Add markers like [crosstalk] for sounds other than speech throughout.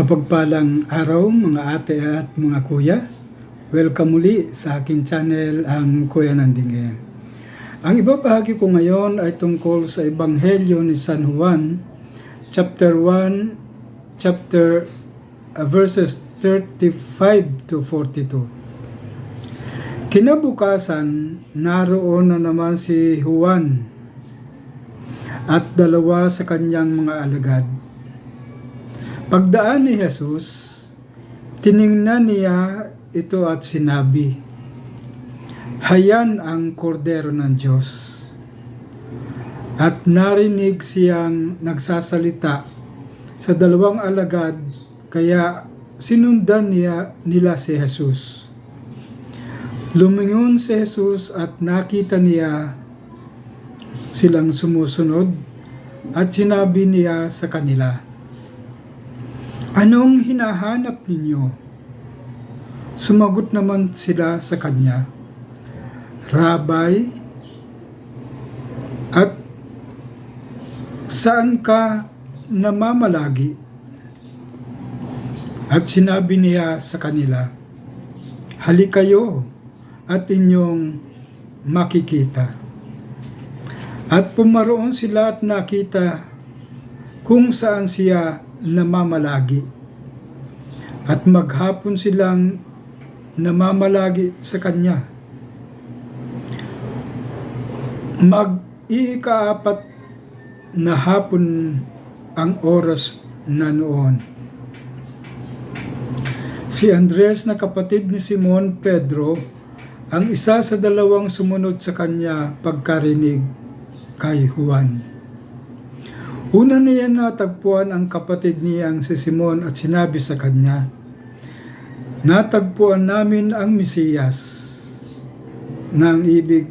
Mapagpalang araw mga ate at mga kuya. Welcome muli sa aking channel, ang Kuya Nandinge. Ang ibabahagi ko ngayon ay tungkol sa Ebanghelyo ni San Juan, chapter 1, chapter uh, verses 35 to 42. Kinabukasan, naroon na naman si Juan at dalawa sa kanyang mga alagad Pagdaan ni Jesus, tiningnan niya ito at sinabi, Hayan ang kordero ng Diyos. At narinig siyang nagsasalita sa dalawang alagad, kaya sinundan niya nila si Jesus. Lumingon si Jesus at nakita niya silang sumusunod at sinabi niya sa kanila, Anong hinahanap ninyo? Sumagot naman sila sa kanya, Rabay, at saan ka namamalagi? At sinabi niya sa kanila, Halikayo at inyong makikita. At pumaroon sila at nakita kung saan siya namamalagi. At maghapon silang namamalagi sa Kanya. Mag-iikaapat na hapon ang oras na noon. Si Andres na kapatid ni Simon Pedro ang isa sa dalawang sumunod sa kanya pagkarinig kay Juan. Una niya natagpuan ang kapatid niyang si Simon at sinabi sa kanya, Natagpuan namin ang Mesiyas na ang ibig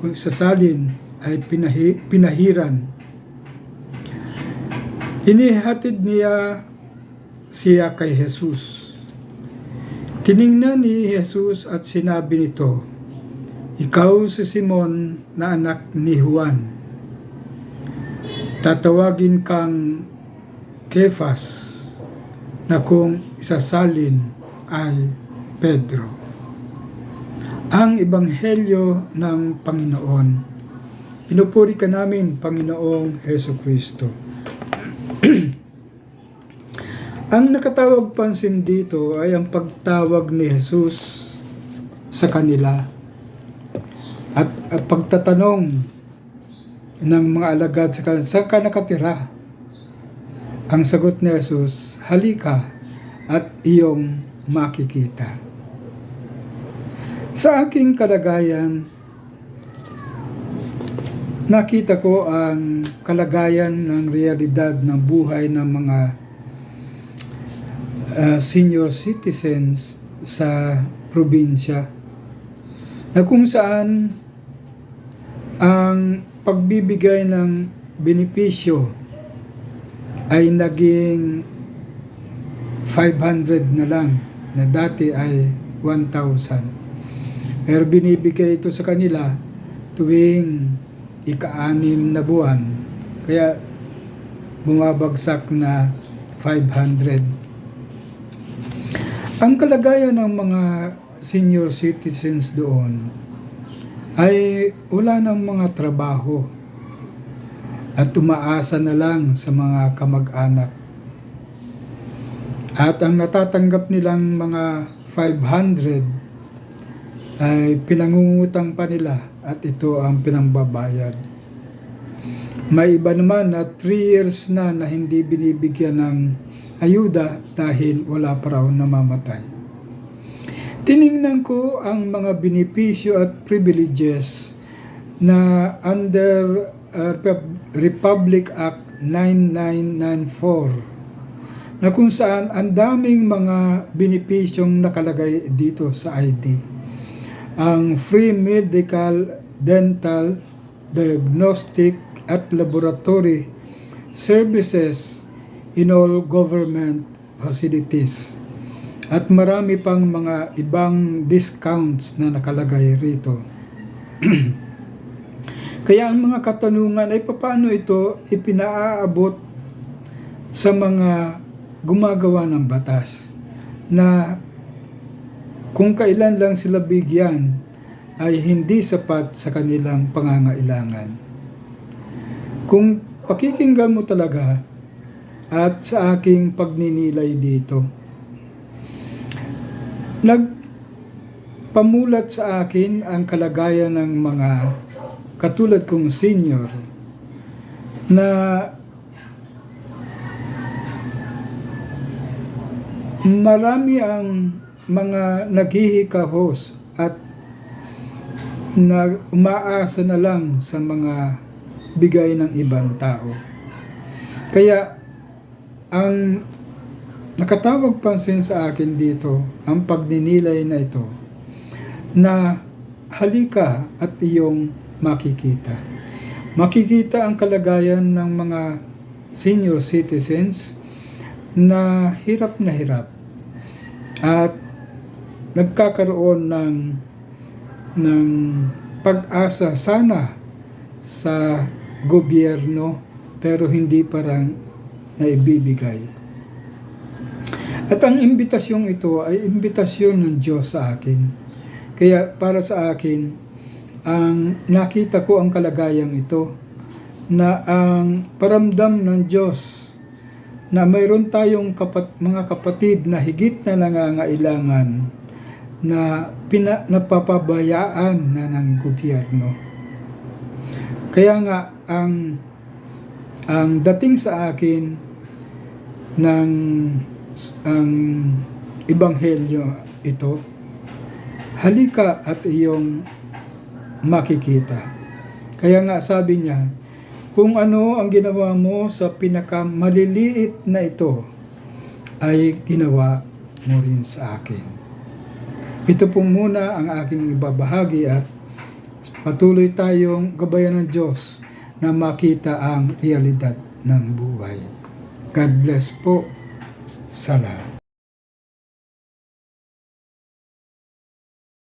kung sasalin ay pinahi, pinahiran. Inihatid niya siya kay Jesus. Tiningnan ni Jesus at sinabi nito, Ikaw si Simon na anak ni Juan tatawagin kang Kefas na kung isasalin ay Pedro. Ang Ebanghelyo ng Panginoon. Pinupuri ka namin, Panginoong Heso Kristo. [clears throat] ang nakatawag pansin dito ay ang pagtawag ni Jesus sa kanila at, at pagtatanong ng mga alagad sa kanila, saan ka nakatira? Ang sagot ni Jesus, halika at iyong makikita. Sa aking kalagayan, nakita ko ang kalagayan ng realidad ng buhay ng mga uh, senior citizens sa probinsya na kung saan ang pagbibigay ng benepisyo ay naging 500 na lang na dati ay 1,000. Pero binibigay ito sa kanila tuwing ika-anim na buwan. Kaya bumabagsak na 500. Ang kalagayan ng mga senior citizens doon ay wala ng mga trabaho at umaasa na lang sa mga kamag-anak. At ang natatanggap nilang mga 500 ay pinangungutang pa nila at ito ang pinambabayad. May iba naman na 3 years na na hindi binibigyan ng ayuda dahil wala pa raw namamatay. Tiningnan ko ang mga benepisyo at privileges na under uh, Republic Act 9994 na kung saan ang daming mga benepisyong nakalagay dito sa ID. Ang free medical, dental, diagnostic at laboratory services in all government facilities at marami pang mga ibang discounts na nakalagay rito. [clears throat] Kaya ang mga katanungan ay paano ito ipinaaabot sa mga gumagawa ng batas na kung kailan lang sila bigyan ay hindi sapat sa kanilang pangangailangan. Kung pakikinggan mo talaga at sa aking pagninilay dito, nagpamulat sa akin ang kalagayan ng mga katulad kong senior na marami ang mga naghihikahos at na umaasa na lang sa mga bigay ng ibang tao. Kaya ang nakatawag pansin sa akin dito ang pagninilay na ito na halika at iyong makikita. Makikita ang kalagayan ng mga senior citizens na hirap na hirap at nagkakaroon ng ng pag-asa sana sa gobyerno pero hindi parang naibibigay. At ang imbitasyong ito ay imbitasyon ng Diyos sa akin. Kaya para sa akin, ang nakita ko ang kalagayang ito na ang paramdam ng Diyos na mayroon tayong kapat, mga kapatid na higit na nangangailangan na pina, napapabayaan na ng gobyerno. Kaya nga ang ang dating sa akin ng ang ebanghelyo ito halika at iyong makikita. Kaya nga sabi niya, kung ano ang ginawa mo sa pinakamaliliit na ito, ay ginawa mo rin sa akin. Ito po muna ang aking ibabahagi at patuloy tayong gabayan ng Diyos na makita ang realidad ng buhay. God bless po sa lahat.